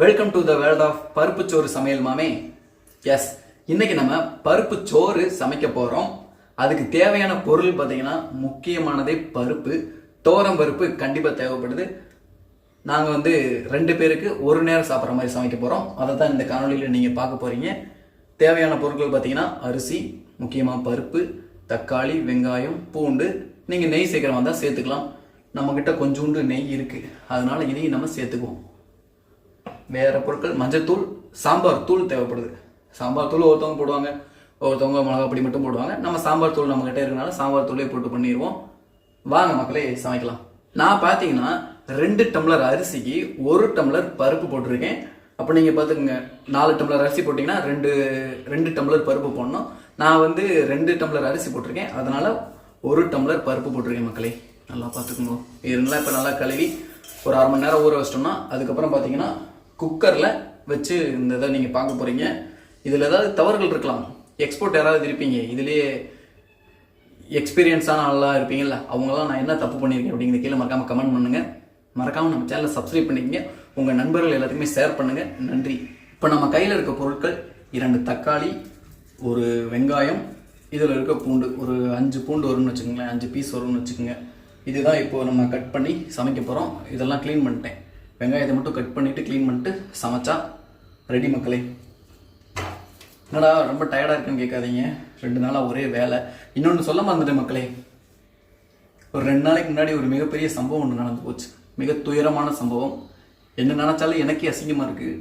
Welcome to the world of Paruppu Soru Samayal மாமே. S இன்னைக்கு நம்ம பருப்பு சோறு சமைக்க போகிறோம் அதுக்கு தேவையான பொருள் பார்த்தீங்கன்னா முக்கியமானதே பருப்பு. தோரம் பருப்பு கண்டிப்பாக தேவைப்படுது. நாங்கள் வந்து ரெண்டு பேருக்கு ஒரு நேரம் சாப்பிட்ற மாதிரி சமைக்க போகிறோம் அதை தான் இந்த காணொலியில் நீங்கள் பார்க்க போகிறீங்க தேவையான பொருட்கள் பார்த்தீங்கன்னா அரிசி முக்கியமாக பருப்பு தக்காளி வெங்காயம் பூண்டு. நீங்கள் நெய் சீக்கிரமாக தான் சேர்த்துக்கலாம். நம்மக்கிட்ட கொஞ்சோண்டு நெய் இருக்குது அதனால இதையும் நம்ம சேர்த்துக்குவோம். வேறு பொருட்கள் மஞ்சத்தூள் சாம்பார் தூள் தேவைப்படுது. சாம்பார் தூள் ஒருத்தவங்க போடுவாங்க. ஒருத்தவங்க மிளகா பொடி மட்டும் போடுவாங்க. நம்ம சாம்பார் தூள் நம்ம இருக்கனால சாம்பார் தூளே போட்டு பண்ணிடுவோம் வாங்க மக்களே சமைக்கலாம். நான் பார்த்தீங்கன்னா ரெண்டு டம்ளர் அரிசிக்கு ஒரு டம்ளர் பருப்பு போட்டிருக்கேன். அப்போ நீங்கள் பார்த்துக்கோங்க நாலு டம்ளர் அரிசி போட்டிங்கன்னா ரெண்டு ரெண்டு டம்ளர் பருப்பு போடணும். நான் வந்து ரெண்டு டம்ளர் அரிசி போட்டிருக்கேன். அதனால் ஒரு டம்ளர் பருப்பு போட்டிருக்கேன் மக்களே. நல்லா பார்த்துக்கோங்க இருந்தாலும் இப்போ நல்லா கழுவி ஒரு அரை மணி நேரம் ஊற வச்சிட்டோம்னா அதுக்கப்புறம் பார்த்தீங்கன்னா குக்கரில் வச்சு இந்த இதை நீங்கள் பார்க்க போகிறீங்க இதில் ஏதாவது தவறுகள் இருக்கலாம். எக்ஸ்போர்ட் யாராவது இருப்பீங்க. இதுலேயே எக்ஸ்பீரியன்ஸான ஆளாக இருப்பீங்கல்ல அவங்களாம் நான் என்ன தப்பு பண்ணியிருக்கேன் அப்படிங்கிற கீழே மறக்காமல் கமெண்ட் பண்ணுங்கள் மறக்காமல் நம்ம சேனலை சப்ஸ்கிரைப் பண்ணிக்கங்க. உங்கள் நண்பர்கள் எல்லாத்துக்குமே ஷேர் பண்ணுங்கள் நன்றி. இப்போ நம்ம கையில் இருக்க பொருட்கள் இரண்டு தக்காளி ஒரு வெங்காயம் இதில் இருக்க பூண்டு ஒரு அஞ்சு பூண்டு வரும்னு வச்சுக்கோங்களேன் அஞ்சு பீஸ் வரும்னு வச்சுக்கோங்க. இதுதான் இப்போது நம்ம கட் பண்ணி சமைக்க போகிறோம் இதெல்லாம் க்ளீன் பண்ணிட்டேன். வெங்காயத்தை மட்டும் கட் பண்ணிவிட்டு க்ளீன் பண்ணிட்டு சமைச்சா ரெடி மக்களே. என்னடா ரொம்ப டயர்டாக இருக்குன்னு கேட்காதீங்க. ரெண்டு நாளாக ஒரே வேலை. இன்னொன்று சொல்ல மறந்துட்டேன் மக்களே. ஒரு ரெண்டு நாளைக்கு முன்னாடி ஒரு மிகப்பெரிய சம்பவம் ஒன்று நடந்து போச்சு. மிக துயரமான சம்பவம். என்ன நினச்சாலும் எனக்கே அசிங்கமாக இருக்குது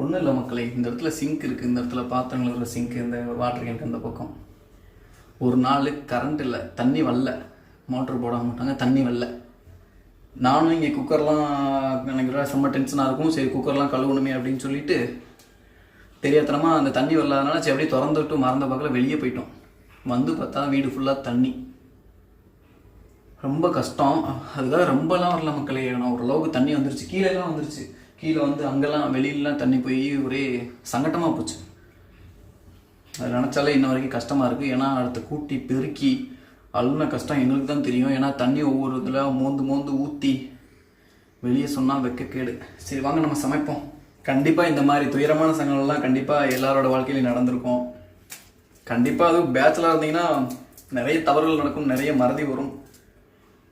ஒன்றும் இல்லை மக்களே இந்த இடத்துல சிங்க் இருக்குது இந்த இடத்துல பாத்திரங்கள் இருக்கிற சிங்க் இந்த வாட்டர் கேனுக்கு அந்த பக்கம். ஒரு நாள் கரண்ட் இல்லை தண்ணி வரல. மோட்டர் போட மாட்டாங்க தண்ணி வரல. நானும் இங்கே குக்கர்லாம் எனக்கு செம்ம டென்ஷனாக இருக்கும். சரி குக்கர்லாம் கழுவணுமே அப்படின்னு சொல்லிட்டு தெரியாதனமா அந்த தண்ணி வரலாதனால சரி அப்படியே திறந்து விட்டு மறந்த பக்கத்தில் வெளியே போயிட்டோம். வந்து பார்த்தா வீடு ஃபுல்லாக தண்ணி. ரொம்ப கஷ்டம். அதுக்காக ரொம்பலாம் வரல மக்களே. நான் ஓரளவுக்கு தண்ணி வந்துருச்சு. கீழேலாம் வந்துருச்சு. கீழே வந்து அங்கெல்லாம் வெளியிலலாம் தண்ணி போய் ஒரே சங்கட்டமாக போச்சு. அது நினச்சாலே இன்ன வரைக்கும் கஷ்டமாக இருக்குது ஏன்னா அடுத்த கூட்டி பெருக்கி அழுன கஷ்டம் எங்களுக்கு தான் தெரியும். ஏன்னா தண்ணி ஒவ்வொரு இதில் மோந்து மோந்து ஊற்றி வெளியே சொன்னால் வெக்கக்கேடு. சரி வாங்க நம்ம சமைப்போம். கண்டிப்பாக இந்த மாதிரி துயரமான சங்கங்கள்லாம் கண்டிப்பாக எல்லாரோட வாழ்க்கையிலையும் நடந்திருக்கும். கண்டிப்பாக அதுவும் பேச்சலாக இருந்தீங்கன்னா நிறைய தவறுகள் நடக்கும் நிறைய மறதி வரும்.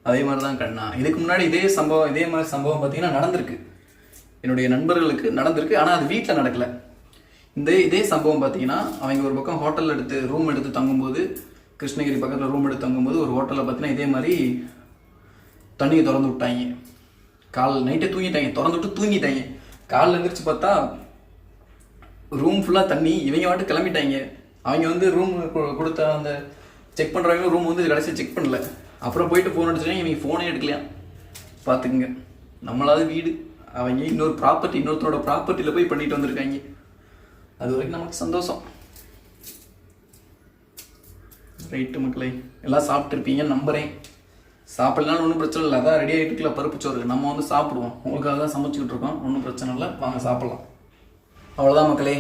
அதே மாதிரி தான் கண்ணா. இதுக்கு முன்னாடி இதே சம்பவம் இதே மாதிரி சம்பவம் பார்த்தீங்கன்னா நடந்திருக்கு. என்னுடைய நண்பர்களுக்கு நடந்திருக்கு. ஆனால் அது வீட்டில் நடக்கலை. இந்த இதே சம்பவம் பார்த்தீங்கன்னா அவங்க ஒரு பக்கம் ஹோட்டலில் எடுத்து ரூம் எடுத்து தங்கும்போது கிருஷ்ணகிரி பக்கத்தில் ரூம் எடுத்து தங்கும்போது ஒரு ஹோட்டலில் பார்த்தீங்கன்னா இதே மாதிரி தண்ணியை திறந்து விட்டாங்க. கால் நைட்டே தூங்கிட்டாங்க. திறந்து விட்டு தூங்கிட்டாங்க. காலைல எழுந்திரிச்சு பார்த்தா ரூம் ஃபுல்லாக தண்ணி. இவங்க வாட்டு கிளம்பிட்டாங்க. அவங்க வந்து ரூம் கொடுத்த அந்த செக் பண்ணுறவங்க ரூம் வந்து கடைசி செக் பண்ணல. அப்புறம் போயிட்டு ஃபோன் அடிச்சுட்டாங்க இவங்க ஃபோனே எடுக்கலையா? பார்த்துக்குங்க நம்மளாவது வீடு. அவங்க இன்னொரு ப்ராப்பர்ட்டி இன்னொருத்தரோட ப்ராப்பர்ட்டியில் போய் பண்ணிட்டு வந்திருக்காங்க. அது வரைக்கும் நமக்கு சந்தோஷம். ரைட்டு மக்களே எல்லாம் சாப்பிட்ருப்பீங்கன்னு நம்புகிறேன் சாப்பிட்லனாலும் ஒன்றும் பிரச்சனை இல்லை. அதான் ரெடி ஆகிட்டு பருப்பு சோறு. நம்ம வந்து சாப்பிடுவோம். உங்களுக்காக தான் சமைச்சிக்கிட்டு இருக்கோம். ஒன்றும் பிரச்சனை இல்லை. வாங்க சாப்பிட்லாம். அவ்வளோதான் மக்களே.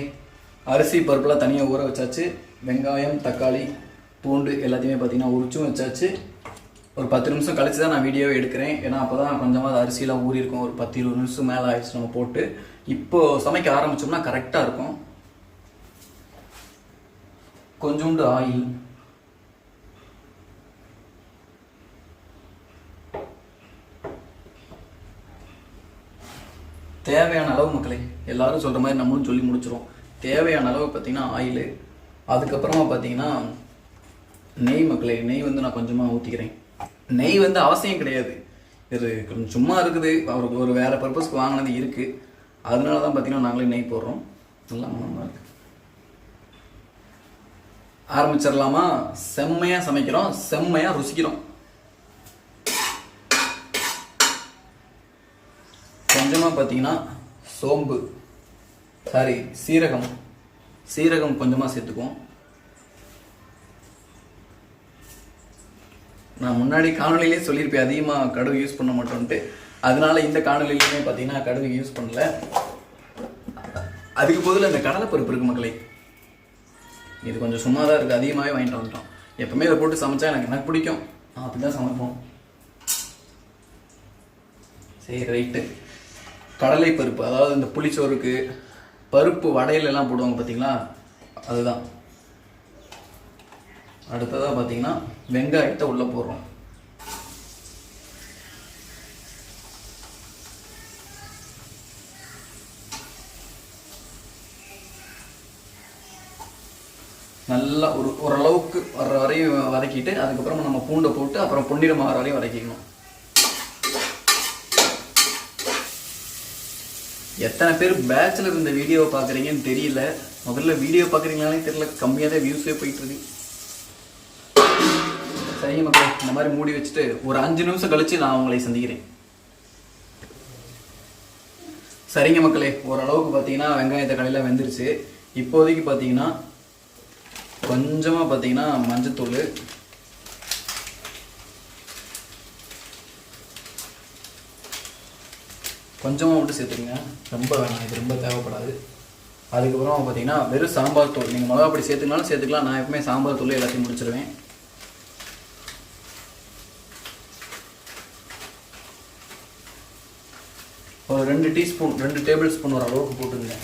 அரிசி பருப்புலாம் தனியாக ஊற வச்சாச்சு. வெங்காயம் தக்காளி பூண்டு எல்லாத்தையுமே பார்த்தீங்கன்னா உரிச்சும் வச்சாச்சு. ஒரு பத்து நிமிஷம் கழிச்சு தான் நான் வீடியோவை எடுக்கிறேன். ஏன்னா அப்போ தான் கொஞ்சமாக அரிசியெலாம் ஊறியிருக்கும் ஒரு பத்து இருபது நிமிஷம் மேலே ஆயிடுச்சு நம்ம போட்டு. இப்போ சமைக்க ஆரம்பிச்சோம்னா கரெக்டாக இருக்கும். கொஞ்சோண்டு ஆயில் தேவையான அளவு மக்களே எல்லாரும் சொல்கிற மாதிரி நம்மளும் சொல்லி முடிச்சிடும் தேவையான அளவு பார்த்தீங்கன்னா ஆயில் அதுக்கப்புறமா பார்த்தீங்கன்னா நெய் மக்களே நெய் வந்து நான் கொஞ்சமாக ஊற்றிக்கிறேன் நெய் வந்து அவசியம் கிடையாது. இது கொஞ்சம் சும்மா இருக்குது. அவருக்கு ஒரு வேறு பர்பஸ்க்கு வாங்கினது இருக்குது அதனால தான் பார்த்தீங்கன்னா நாங்களே நெய் போடுறோம். நல்லா மனமாக இருக்குது ஆரம்பிச்சிடலாமா? செம்மையாக சமைக்கிறோம். செம்மையாக ருசிக்கிறோம். கொஞ்சமாக பார்த்தீங்கன்னா சோம்பு. சாரி சீரகம். சீரகம் கொஞ்சமாக சேர்த்துக்குவோம். நான் முன்னாடி காணொலியிலே சொல்லியிருப்பேன் அதிகமாக கடுகு யூஸ் பண்ண மாட்டோன்ட்டு. அதனால இந்த காணொலியிலுமே பார்த்தீங்கன்னா கடுகு யூஸ் பண்ணல. அதுக்கு பதில் இந்த கடலைப்பருப்பு இருக்கு மக்களே. இது கொஞ்சம் சும்மா தான் இருக்குது அதிகமாகவே வாங்கிட்டு வந்துட்டோம். எப்பவுமே இதை போட்டு சமைச்சா எனக்கு எனக்கு பிடிக்கும். நான் அப்படி தான் சமைப்போம். சரி ரைட்டு கடலை பருப்பு அதாவது இந்த புளிச்சோறுக்கு பருப்பு வடையிலெல்லாம் போடுவாங்க பார்த்தீங்களா அதுதான். அடுத்ததாக பார்த்தீங்கன்னா வெங்காயத்தை உள்ளே போடுறோம். நல்லா ஒரு ஓரளவுக்கு வர்ற வரையும் வதக்கிட்டு அதுக்கப்புறமா நம்ம பூண்டை போட்டு அப்புறம் பொன்னிறம் வர வரையும் வதக்கிக்கணும். எத்தனை பேர் பேச்சுலர் இந்த வீடியோவை பார்க்குறீங்கன்னு தெரியல. முதல்ல வீடியோ பார்க்குறீங்களாலே தெரியல. கம்மியாக தான் வியூஸே போயிட்டு இருக்கு. சரிங்க மக்களே இந்த மாதிரி மூடி வச்சுட்டு ஒரு அஞ்சு நிமிஷம் கழிச்சு நான் உங்களை சந்திக்கிறேன். சரிங்க மக்களே ஓரளவுக்கு பார்த்தீங்கன்னா வெங்காயத்தை கடையில் வெந்துருச்சு. இப்போதைக்கு பார்த்தீங்கன்னா கொஞ்சமாக பார்த்தீங்கன்னா மஞ்சத்தூள் கொஞ்சமாக மட்டும் சேர்த்துக்கங்க. ரொம்ப வேணாம் இது ரொம்ப தேவைப்படாது. அதுக்கப்புறம் பார்த்தீங்கன்னா வெறும் சாம்பார் தூள். நீங்கள் மிளகா பொடி சேர்த்துக்கனாலும் சேர்த்துக்கலாம். நான் எப்பவுமே சாம்பார் தூள் எல்லாத்தையும் முடிச்சிருவேன். ஒரு ரெண்டு டீஸ்பூன் ரெண்டு டேபிள் ஸ்பூன் ஒரு அளவுக்கு போட்டுருங்க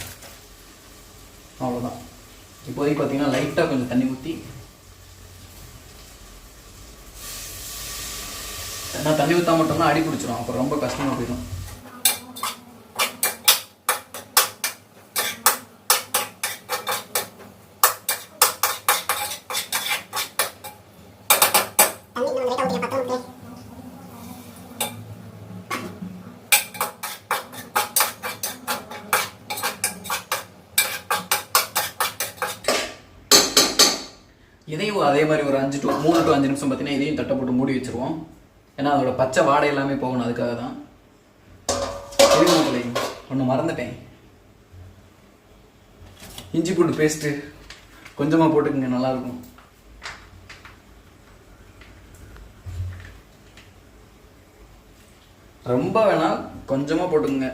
அவ்வளோதான் இப்போதைக்கு பார்த்தீங்கன்னா லைட்டாக கொஞ்சம் தண்ணி ஊற்றி நான் தண்ணி ஊற்றா மட்டும்னா அடி பிடிச்சிரும். அப்புறம் ரொம்ப கஷ்டமாக போயிடும். இதையும் அதே மாதிரி ஒரு அஞ்சு டு மூணு டு அஞ்சு நிமிஷம் பார்த்தீங்கன்னா இதையும் தட்டை போட்டு மூடி வச்சிருவோம். ஏன்னா அதோட பச்சை வாடை எல்லாமே போகணும் அதுக்காக தான். மக்களே ஒன்று மறந்துட்டேன். இஞ்சி பூண்டு பேஸ்ட்டு கொஞ்சமாக போட்டுக்கங்க நல்லாயிருக்கும். ரொம்ப வேணாம் கொஞ்சமாக போட்டுக்கங்க.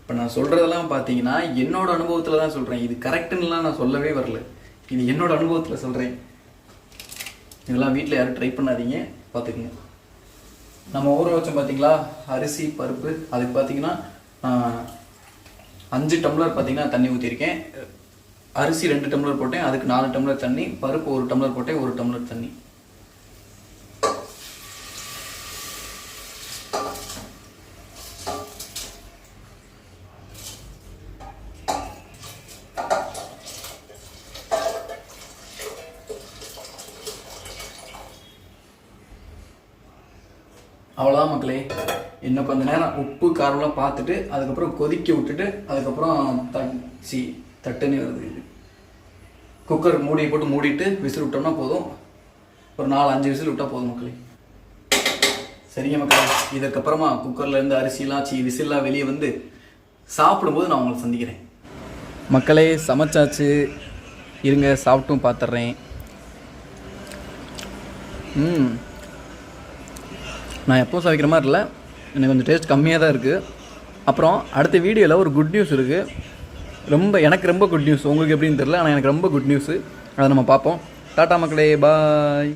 இப்போ நான் சொல்கிறதெல்லாம் பார்த்தீங்கன்னா என்னோட அனுபவத்தில் தான் சொல்கிறேன் இது கரெக்டுன்னுலாம் நான் சொல்லவே வரல. இது என்னோட அனுபவத்தில் சொல்கிறேன் இதெல்லாம் வீட்டில் யாரும் ட்ரை பண்ணாதீங்க. பார்த்துக்குங்க நம்ம ஊற வச்சோம் பார்த்தீங்களா அரிசி பருப்பு. அதுக்கு பார்த்தீங்கன்னா அஞ்சு டம்ளர் பார்த்தீங்கன்னா தண்ணி ஊற்றிருக்கேன் அரிசி ரெண்டு டம்ளர் போட்டேன். அதுக்கு நாலு டம்ளர் தண்ணி பருப்பு ஒரு டம்ளர் போட்டேன் ஒரு டம்ளர் தண்ணி. அவ்வளோதான் மக்களே. இன்னும் கொஞ்ச நேரம் உப்பு காரம்லாம் பார்த்துட்டு அதுக்கப்புறம் கொதிக்க விட்டுட்டு அதுக்கப்புறம் தச்சி தட்டுன்னு வருது. குக்கர் மூடியை போட்டு மூடிட்டு விசில் விட்டோம்னா போதும். ஒரு நாலு அஞ்சு விசில் விட்டால் போதும் மக்களே. சரிங்க மக்களே. இதுக்கப்புறமா குக்கர்லேருந்து அரிசிலாம் சி விசில்லாம் வெளியே வந்து சாப்பிடும்போது நான் உங்களை சந்திக்கிறேன். மக்களே சமைச்சாச்சு. இருங்க சாப்பிட்டும் பார்த்துட்றேன். ம். நான் எப்போ சமைக்கிற மாதிரி இல்லை. எனக்கு கொஞ்சம் டேஸ்ட் கம்மியாக தான் இருக்குது அப்புறம் அடுத்த வீடியோவில் ஒரு குட் நியூஸ் இருக்குது ரொம்ப எனக்கு ரொம்ப குட் நியூஸ் உங்களுக்கு எப்படின்னு தெரில ஆனால் எனக்கு ரொம்ப குட் நியூஸு அதை நம்ம பார்ப்போம். டாட்டா மக்களே பாய்